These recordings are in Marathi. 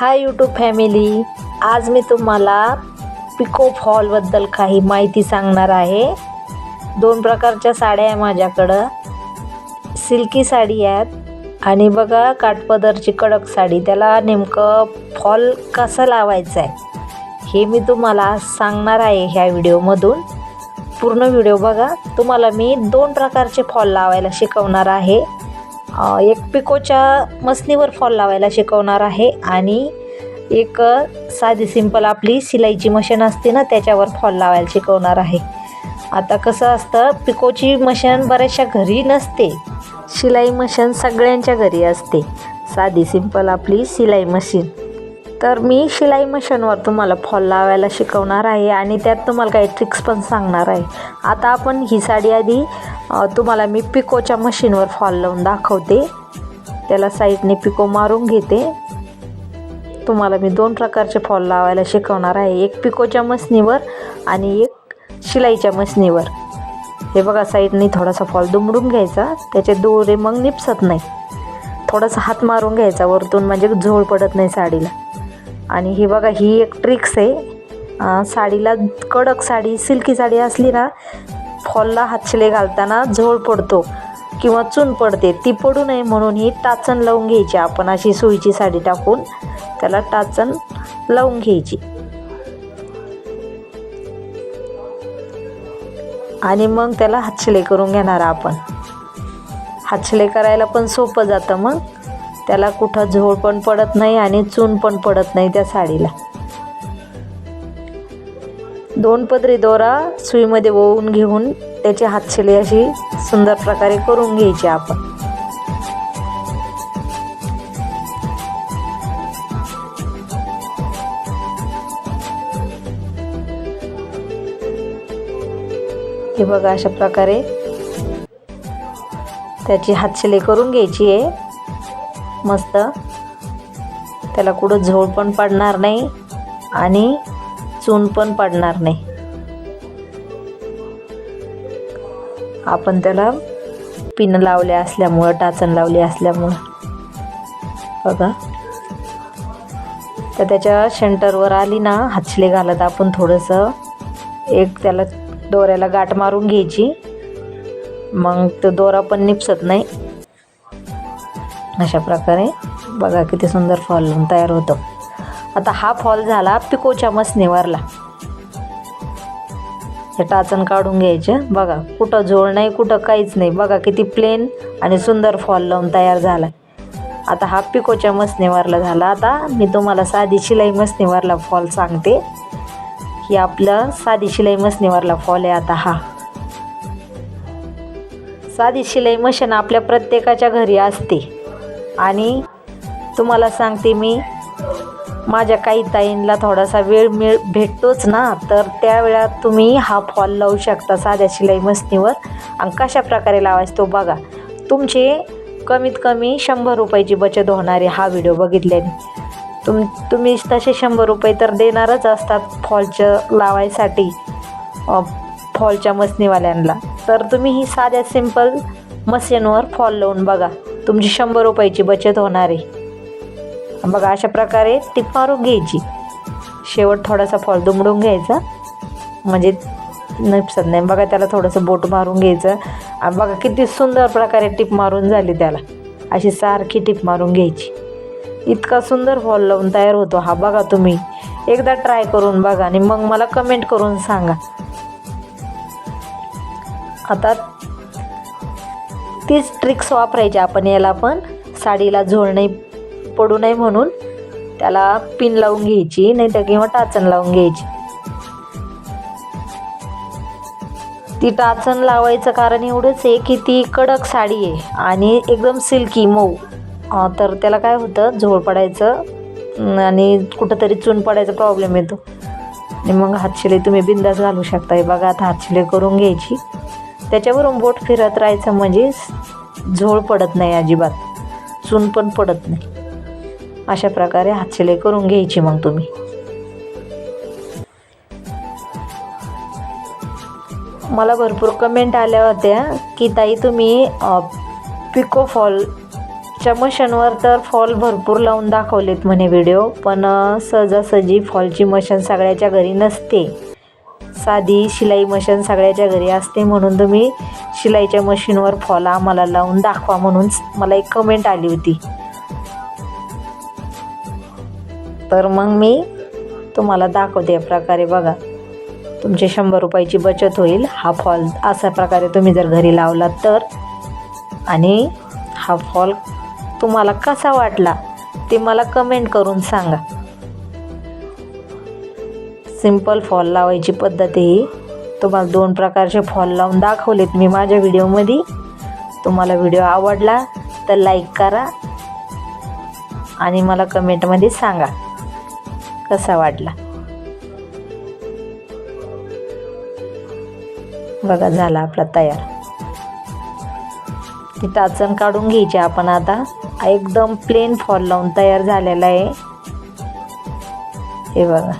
हाय यूट्यूब फॅमिली आज मी तुम्हाला पिको फॉलबद्दल काही माहिती सांगणार आहे. दोन प्रकारच्या साड्या आहे माझ्याकडं. सिल्की साडी आहेत. आणि बघा काठपदरची कडक साडी. त्याला नेमकं फॉल कसं लावायचं आहे हे मी तुम्हाला सांगणार आहे ह्या व्हिडिओमधून. पूर्ण व्हिडिओ बघा. तुम्हाला मी दोन प्रकारचे फॉल लावायला शिकवणार आहे. एक पिकोच्या मसनीवर फॉल लावायला शिकवणार आहे आणि एक साधी सिंपल आपली शिलाईची मशीन असते ना त्याच्यावर फॉल लावायला शिकवणार आहे. आता कसं असतं पिकोची मशीन बऱ्याचशा घरी नसते. शिलाई मशीन सगळ्यांच्या घरी असते. साधी सिंपल आपली शिलाई मशीन. तर मी शिलाई मशीनवर तुम्हाला फॉल लावायला शिकवणार आहे आणि त्यात तुम्हाला काही ट्रिक्स पण सांगणार आहे. आता आपण ही साडी आधी तुम्हाला मी पिकोच्या मशीनवर फॉल लावून दाखवते. त्याला साईडने पिको मारून घेते. तुम्हाला मी दोन प्रकारचे फॉल लावायला शिकवणार आहे. एक पिकोच्या मशीनीवर आणि एक शिलाईच्या मसनीवर हे बघा साईडने थोडासा फॉल दुमडून घ्यायचा. त्याचे दोरे मग निपसत नाही. थोडासा हात मारून घ्यायचा वरतून म्हणजे झोळ पडत नाही साडीला. आणि हे बघा ही एक ट्रिक्स आहे. साडीला कडक साडी सिल्की साडी असली ना फॉलला हातशिले घालताना झोळ पडतो किंवा चून पडते. ती पडू नये म्हणून ही टाचण लावून घ्यायची. आपण अशी सुईची साडी टाकून त्याला टाचण लावून घ्यायची. आणि मग त्याला हातशिले करून घेणार आपण. हातशिले करायला पण सोपं जातं मग. त्याला कुठं झोळ पण पडत नाही आणि चून पण पडत नाही त्या साडीला. दोन पदरी दोरा सुईमध्ये ओवून घेऊन त्याची हातशिले अशी सुंदर प्रकारे करून घ्यायची आपण. हे बघा अशा प्रकारे त्याची हातशिले करून घ्यायची आहे. मस्त. त्याला कुठं झोळ पण पडणार नाही आणि चून पण पडणार नाही. आपण त्याला पिन लावले असल्यामुळं टाचण लावली असल्यामुळं. बघा. तर त्याच्या सेंटरवर आली ना हातशिले घालत आपण थोडंसं. एक त्याला दोऱ्याला गाठ मारून घ्यायची. मग तो दोरा पण निपसत नाही. अशा प्रकारे बघा किती सुंदर फॉल तयार होतो. आता हा फॉल झाला पिकोच्या मसनीवरला हे टाचण काढून घ्यायचे. बघा कुठं झोळ नाही कुठं काहीच नाही. बघा किती प्लेन आणि सुंदर फॉल लावून तयार झाला आता हा पिकोच्या मसनीवरला झाला. आता मी तुम्हाला साधी शिलाई मसनीवरला फॉल सांगते. की आपलं साधी शिलाई मसनीवरला फॉल आहे आता हा. साधी शिलाई मशीन आपल्या प्रत्येकाच्या घरी असते. आणि तुम्हाला सांगते मी माझ्या काही ताईंना थोडासा वेळ मिळ भेटतोच ना तर त्या वेळात तुम्ही हा फॉल लावू शकता साध्या शिलाई मशीनीवर आणि कशा प्रकारे लावायचं तो बघा. तुमचे कमीत कमी शंभर रुपयाची बचत होणारे हा व्हिडिओ बघितल्याने. तुम तुम्ही तसे शंभर रुपये तर देणारच असतात फॉलचं लावायसाठी फॉलच्या मसनीवाल्यांना तर तुम्ही ही साध्या सिंपल मशीनवर फॉल लावून बघा. तुमची शंभर रुपयाची बचत होणार आहे. बघा अशा प्रकारे टिप मारून घ्यायची. शेवट थोडासा फॉल दुमडून घ्यायचा. म्हणजे निपसत नाही बघा त्याला थोडंसं बोट मारून घ्यायचं. आणि बघा किती सुंदर प्रकारे टिप मारून झाली त्याला. अशी सारखी टिप मारून घ्यायची. इतका सुंदर फॉल लावून तयार होतो हा बघा तुम्ही. एकदा ट्राय करून बघा आणि मग मला कमेंट करून सांगा. आता तीच ट्रिक्स वापरायची आपण याला पण. साडीला झोळ नाही पडू नये म्हणून त्याला पिन लावून घ्यायची नाही तर किंवा टाचण लावून घ्यायची. ती टाचण लावायचं कारण एवढंच आहे की ती कडक साडी आहे आणि एकदम सिल्की मऊ. तर त्याला काय होतं झोळ पडायचं आणि कुठंतरी चून पडायचा प्रॉब्लेम येतो. आणि मग हातशिले तुम्ही बिंदास घालू शकता हे बघा आता हातशिले करून घ्यायची. त्याच्यावरून बोट फिरत राहायचं म्हणजे झोळ पडत नाही अजिबात. चून पण पडत नाही. अशा प्रकारे हातशिलाई करून घ्यायची मग तुम्ही. मला भरपूर कमेंट आल्या होत्या की ताई तुम्ही पिको फॉल च्या मशीनवर तर फॉल भरपूर लावून दाखवलेत म्हणे व्हिडिओ पण सहजासहजी फॉलची मशीन सगळ्याच्या घरी नसते. साधी शिलाई मशीन सगळ्याच्या घरी असते म्हणून तुम्ही शिलाईच्या मशीनवर फॉल आम्हाला लावून दाखवा म्हणून मला एक कमेंट आली होती. तर मग मी तुम्हाला दाखवते या प्रकारे बघा. तुमची शंभर रुपयाची बचत होईल. हा फॉल अशा प्रकारे तुम्ही जर घरी लावला तर. आणि हा फॉल तुम्हाला कसा वाटला ते मला कमेंट करून सांगा. सिंपल फॉल लावायची पद्धत आहे ही. तुम्हाला दोन प्रकारचे फॉल लावून दाखवलेत मी माझ्या व्हिडिओमध्ये. तुम्हाला व्हिडिओ आवडला तर लाईक करा आणि मला कमेंटमध्ये सांगा कसा वाटला. बघा झाला आपला तयार. ती टाचण काढून घ्यायची आपण आता. एकदम प्लेन फॉल लावून तयार झालेला आहे. हे बघा.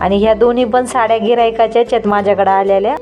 आणि ह्या दोन्ही पण साड्या गिरायकाच्या आहेत माझ्याकडे आलेल्या.